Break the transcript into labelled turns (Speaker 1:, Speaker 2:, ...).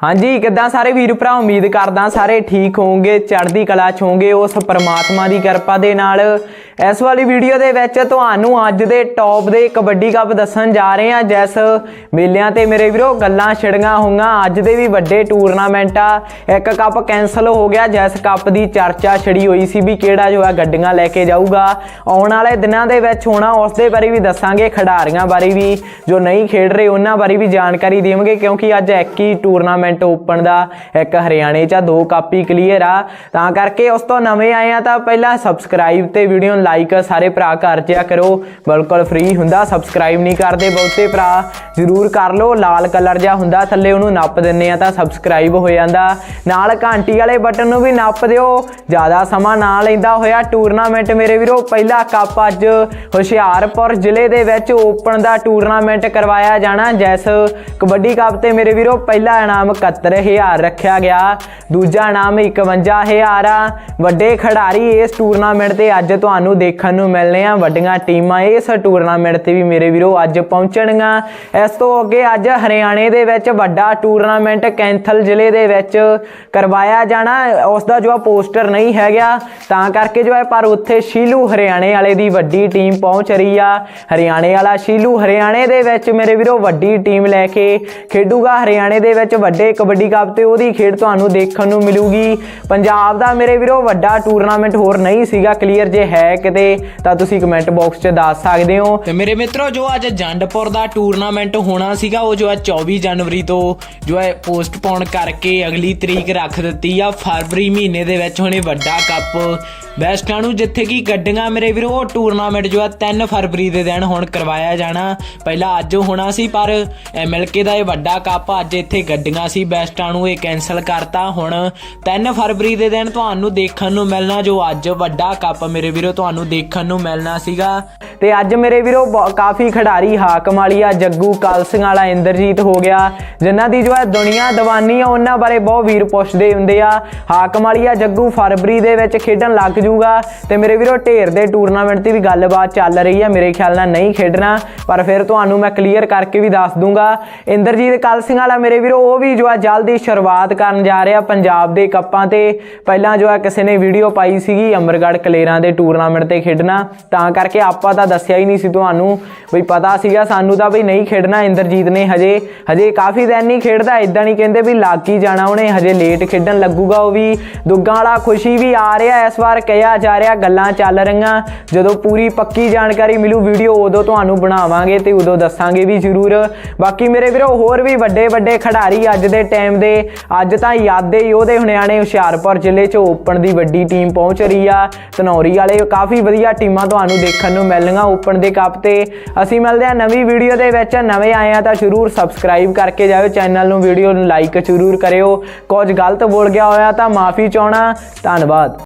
Speaker 1: ਹਾਂਜੀ, ਕਿੱਦਾਂ ਸਾਰੇ ਵੀਰ ਭਰਾ? ਉਮੀਦ ਕਰਦਾ ਸਾਰੇ ਠੀਕ ਹੋਵੋਗੇ, ਚੜ੍ਹਦੀ ਕਲਾ ਚ ਹੋਵੋਗੇ, ਉਸ ਪਰਮਾਤਮਾ ਦੀ ਕਿਰਪਾ ਦੇ ਨਾਲ। ਇਸ ਵਾਲੀ ਵੀਡੀਓ ਦੇ ਵਿੱਚ ਤੁਹਾਨੂੰ ਅੱਜ ਦੇ ਟੌਪ ਦੇ ਕਬੱਡੀ ਕੱਪ ਦੱਸਣ ਜਾ ਰਹੇ ਹਾਂ, ਜਿਸ ਮੇਲਿਆਂ ਤੇ ਮੇਰੇ ਵੀਰੋ ਗੱਲਾਂ ਛਿੜੀਆਂ ਹੋਈਆਂ। ਅੱਜ ਦੇ ਵੀ ਵੱਡੇ ਟੂਰਨਾਮੈਂਟ ਆ। ਇੱਕ ਕੱਪ ਕੈਨਸਲ ਹੋ ਗਿਆ, ਜਿਸ ਕੱਪ ਦੀ ਚਰਚਾ ਛਿੜੀ ਹੋਈ ਸੀ ਵੀ ਕਿਹੜਾ ਜੋ ਹੈ ਗੱਡੀਆਂ ਲੈ ਕੇ ਜਾਊਗਾ। ਆਉਣ ਵਾਲੇ ਦਿਨਾਂ ਦੇ ਵਿੱਚ ਹੋਣਾ ਉਸ ਦੇ ਬਾਰੇ ਵੀ ਦੱਸਾਂਗੇ, ਖਿਡਾਰੀਆਂ ਬਾਰੇ ਵੀ। ਜੋ ਨਹੀਂ ਖੇਡ ਰਹੇ, ਉਹਨਾਂ ਬਾਰੇ ਵੀ ਜਾਣਕਾਰੀ ਦੇਵਾਂਗੇ, ਕਿਉਂਕਿ ਅੱਜ ਇੱਕ ਹੀ ਟੂਰਨਾਮੈਂਟ ਓਪਨ ਦਾ, ਇੱਕ ਹਰਿਆਣੇ 'ਚ ਦੋ ਕਾਪੀ ਕਲੀਅਰ ਆ। ਤਾਂ ਕਰਕੇ ਉਸ ਤੋਂ ਨਵੇਂ ਆਏ ਆ ਤਾਂ ਪਹਿਲਾਂ ਸਬਸਕ੍ਰਾਈਬ ਤੇ ਵੀਡੀਓ ਨੂੰ ਲਾਈਕ ਸਾਰੇ ਭਰਾ ਕਰ ਜਿਆ ਕਰੋ। ਬਿਲਕੁਲ ਫ੍ਰੀ ਹੁੰਦਾ ਸਬਸਕ੍ਰਾਈਬ ਨਹੀਂ ਕਰਦੇ ਬਹੁਤੇ ਭਰਾ। ਜ਼ਰੂਰ ਕਰ ਲਓ, ਲਾਲ ਕਲਰ ਜਿਹਾ ਹੁੰਦਾ, ਥੱਲੇ ਉਹਨੂੰ ਨੱਪ ਦਿੰਨੇ ਆ ਤਾਂ ਸਬਸਕ੍ਰਾਈਬ ਹੋ ਜਾਂਦਾ। ਨਾਲ ਘੰਟੀ ਵਾਲੇ ਬਟਨ ਨੂੰ ਵੀ ਨੱਪ ਦਿਓ। ਜ਼ਿਆਦਾ ਸਮਾਂ ਨਾ ਲੈਂਦਾ ਹੋਇਆ ਟੂਰਨਾਮੈਂਟ ਮੇਰੇ ਵੀਰੋ, ਪਹਿਲਾ ਕੱਪ ਅੱਜ ਹੁਸ਼ਿਆਰਪੁਰ ਜ਼ਿਲ੍ਹੇ ਦੇ ਵਿੱਚ ਓਪਨ ਦਾ ਟੂਰਨਾਮੈਂਟ ਕਰਵਾਇਆ ਜਾਣਾ। ਜੈਸ ਕਬੱਡੀ ਕੱਪ ਤੇ ਮੇਰੇ ਵੀਰੋ, ਪਹਿਲਾ ਇਨਾਮ 71000 ਰੱਖਿਆ ਗਿਆ। ਦੂਜਾ ਇਨਾਮ 51000 ਆ। ਵੱਡੇ ਖਿਡਾਰੀ ਇਸ ਟੂਰਨਾਮੈਂਟ ਤੇ ਅੱਜ ਤੁਹਾਨੂੰ ਦੇਖਣ ਨੂੰ ਮਿਲਨੇ ਆ। ਵੱਡੀਆਂ ਟੀਮਾਂ ਇਸ ਟੂਰਨਾਮੈਂਟ ਤੇ ਵੀ ਮੇਰੇ ਵੀਰੋ ਅੱਜ ਪਹੁੰਚਣਗੀਆਂ। ਇਸ ਤੋਂ ਅੱਗੇ ਅੱਜ ਹਰਿਆਣੇ ਦੇ ਵਿੱਚ ਵੱਡਾ ਟੂਰਨਾਮੈਂਟ ਕੈਂਥਲ ਜ਼ਿਲ੍ਹੇ ਦੇ ਵਿੱਚ ਕਰਵਾਇਆ ਜਾਣਾ। ਉਸ ਦਾ ਜੋ ਪੋਸਟਰ ਨਹੀਂ ਹੈਗਾ। ਤਾਂ ਕਰਕੇ ਜੋ ਹੈ ਪਰ ਉੱਥੇ ਸ਼ੀਲੂ ਹਰਿਆਣੇ ਵਾਲੇ ਦੀ ਵੱਡੀ ਟੀਮ ਪਹੁੰਚ ਰਹੀ ਆ। ਹਰਿਆਣੇ ਵਾਲਾ ਸ਼ੀਲੂ ਹਰਿਆਣੇ ਦੇ ਵਿੱਚ ਮੇਰੇ ਵੀਰੋ ਵੱਡੀ ਟੀਮ ਲੈ ਕੇ ਖੇਡੂਗਾ। ਹਰਿਆਣੇ ਦੇ ਵਿੱਚ ਵੱਡੇ ਕਬੱਡੀ ਕੱਪ ਤੇ ਉਹਦੀ ਖੇਡ ਤੁਹਾਨੂੰ ਦੇਖਣ ਨੂੰ ਮਿਲੂਗੀ। ਪੰਜਾਬ ਦਾ ਮੇਰੇ ਵੀਰੋ ਵੱਡਾ ਟੂਰਨਾਮੈਂਟ ਹੋਰ ਨਹੀਂ ਸੀਗਾ ਕਲੀਅਰ ਜੇ ਹੈ ਕਿਤੇ, ਤਾਂ ਤੁਸੀਂ ਕਮੈਂਟ ਬਾਕਸ 'ਚ ਦੱਸ ਸਕਦੇ ਹੋ।
Speaker 2: ਤੇ ਮੇਰੇ ਮਿੱਤਰੋ, ਜੋ ਅੱਜ ਜੰਡਪੁਰ ਦਾ ਟੂਰਨਾਮੈਂਟ ਹੋਣਾ ਸੀਗਾ, ਉਹ ਜੋ ਹੈ 24 ਜਨਵਰੀ ਤੋਂ ਜੋ ਹੈ ਪੋਸਟਪੋਨ ਕਰਕੇ ਅਗਲੀ ਤਰੀਕ ਰੱਖ ਦਿੱਤੀ ਆ। ਫਰਵਰੀ ਮਹੀਨੇ ਦੇ ਵਿੱਚ ਹੋਣੇ ਵੱਡਾ ਕੱਪ ਬੈਸਟਾਂ ਨੂੰ ਜਿੱਥੇ ਕਿ ਗੱਡੀਆਂ ਮੇਰੇ ਵੀਰੋ ਉਹ ਟੂਰਨਾਮੈਂਟ ਜੋ ਆ 3 ਫਰਵਰੀ ਦੇ ਦਿਨ ਹੁਣ ਕਰਵਾਇਆ ਜਾਣਾ। ਪਹਿਲਾਂ ਅੱਜ ਹੋਣਾ ਸੀ, ਪਰ ਐਮਐਲਕੇ ਦਾ ਇਹ ਵੱਡਾ ਕੱਪ ਅੱਜ ਇੱਥੇ ਗੱਡੀਆਂ ਸੀ, ਬੈਸਟਾਂ ਨੂੰ ਇਹ ਕੈਨਸਲ ਕਰਤਾ। ਹੁਣ 3 ਫਰਵਰੀ ਦੇ ਦਿਨ ਤੁਹਾਨੂੰ ਦੇਖਣ ਨੂੰ ਮਿਲਣਾ, ਜੋ ਅੱਜ ਵੱਡਾ ਕੱਪ ਮੇਰੇ ਵੀਰੋ, ਤੁਹਾਨੂੰ ਦੇਖਣ ਨੂੰ ਮਿਲਣਾ ਸੀਗਾ।
Speaker 1: ਤੇ ਅੱਜ ਮੇਰੇ ਵੀਰੋ ਬ- ਕਾਫੀ ਖਿਡਾਰੀ ਹਾਕਮ ਵਾਲੀ ਆ ਜੱਗੂ ਕਾਲਸਿੰਗ ਵਾਲਾ, ਇੰਦਰਜੀਤ ਹੋ ਗਿਆ। ਜਿਨ੍ਹਾਂ ਦੀ ਜੋ ਹੈ ਦੁਨੀਆ ਦੀਵਾਨੀ ਆ, ਉਹਨਾਂ ਬਾਰੇ ਬਹੁਤ ਵੀਰ ਪੁੱਛਦੇ ਹੁੰਦੇ ਆ। ਹਾਕਮ ਵਾਲੀ ਜੱਗੂ ਫਰਵਰੀ ਦੇ ਵਿੱਚ ਖੇਡਣ ਲੱਗ ਜੂਗਾ। ਤੇ ਮੇਰੇ ਵੀਰੋ, ਢੇਰ ਦੇ ਟੂਰਨਾਮੈਂਟ ਦੀ ਵੀ ਗੱਲਬਾਤ ਚੱਲ ਰਹੀ ਆ। ਮੇਰੇ ਖਿਆਲ ਨਾਲ ਨਹੀਂ ਖੇਡਣਾ। ਪਰ ਫਿਰ ਤੁਹਾਨੂੰ ਮੈਂ ਕਲੀਅਰ ਕਰਕੇ ਵੀ ਦੱਸ ਦੂੰਗਾ। ਇੰਦਰਜੀਤ ਕਾਲਸਿੰਗ ਵਾਲਾ ਮੇਰੇ ਵੀਰੋ, ਉਹ ਵੀ ਜੋ ਹੈ ਜਲਦੀ ਸ਼ੁਰੂਆਤ ਕਰਨ ਜਾ ਰਿਹਾ ਪੰਜਾਬ ਦੇ ਕੱਪਾਂ ਤੇ। ਪਹਿਲਾਂ ਜੋ ਹੈ ਕਿਸੇ ਨੇ ਵੀਡੀਓ ਪਾਈ ਸੀਗੀ ਅਮਰਗੜ੍ਹ ਕਲੇਰਾਂ ਦੇ ਟੂਰਨਾਮੈਂਟ ਤੇ ਖੇਡਣਾ। ਤਾਂ ਕਰਕੇ ਆਪਾਂ ਤਾਂ ਦੱਸਿਆ ਹੀ ਨਹੀਂ ਸੀ ਤੁਹਾਨੂੰ। ਵੀ ਪਤਾ ਸੀਗਾ ਸਾਨੂੰ ਤਾਂ ਵੀ ਨਹੀਂ ਖੇਡਣਾ ਇੰਦਰਜੀਤ ਨੇ ਹਜੇ। ਹਜੇ ਕਾਫੀ ਦਿਨ ਨਹੀਂ ਖੇਡਦਾ ਇਦਾਂ ਨਹੀਂ ਕਹਿੰਦੇ ਵੀ ਲੱਗ ਹੀ ਜਾਣਾ ਉਹਨੇ। ਹਜੇ ਲੇਟ ਖੇਡਣ ਲੱਗੂਗਾ ਉਹ ਵੀ। ਦੁੱਗਾਂ ਵਾਲਾ ਖੁਸ਼ੀ ਵੀ ਆ ਰਿਹਾ ਇਸ ਵਾਰ, ਕਿਹਾ ਜਾ ਰਿਹਾ ਗੱਲਾਂ ਚੱਲ ਰਹੀਆਂ। ਜਦੋਂ ਪੂਰੀ ਪੱਕੀ ਜਾਣਕਾਰੀ ਮਿਲੂ, ਵੀਡੀਓ ਉਦੋਂ ਤੁਹਾਨੂੰ ਬਣਾਵਾਂਗੇ ਤੇ ਉਦੋਂ ਦੱਸਾਂਗੇ ਵੀ ਜ਼ਰੂਰ। ਬਾਕੀ ਮੇਰੇ ਵੀਰੋ, ਹੋਰ ਵੀ ਵੱਡੇ ਵੱਡੇ ਖਿਡਾਰੀ ਅੱਜ ਦੇ ਟਾਈਮ ਦੇ। ਅੱਜ ਤਾਂ ਯਾਦੇ ਯੋਧੇ ਹੁਣਿਆਣੇ, ਹੁਸ਼ਿਆਰਪੁਰ ਜ਼ਿਲ੍ਹੇ 'ਚ ਓਪਨ ਦੀ ਵੱਡੀ ਟੀਮ ਪਹੁੰਚ ਰਹੀ ਆ। ਧਨੌਰੀ ਵਾਲੇ ਕਾਫੀ ਵਧੀਆ ਟੀਮਾਂ ਤੁਹਾਨੂੰ ਦੇਖਣ ਨੂੰ ਮਿਲਣਗੀਆਂ। ਓਪਨ ਦੇ ਕੱਪ ਤੇ। ਅਸੀਂ ਮਿਲਦੇ ਆ ਨਵੀਂ ਵੀਡੀਓ ਦੇ ਵਿੱਚ। ਨਵੇਂ ਆਏ ਆ ਤਾਂ ਜ਼ਰੂਰ ਸਬਸਕ੍ਰਾਈਬ ਕਰਕੇ ਜਾਇਓ। ਚੈਨਲ ਨੂੰ ਵੀਡੀਓ ਨੂੰ ਲਾਈਕ ਜ਼ਰੂਰ ਕਰਿਓ। ਕੁਝ ਗਲਤ ਬੋਲ ਗਿਆ ਹੋਇਆ ਤਾਂ ਮਾਫੀ ਚਾਹਣਾ ਧੰਨਵਾਦ।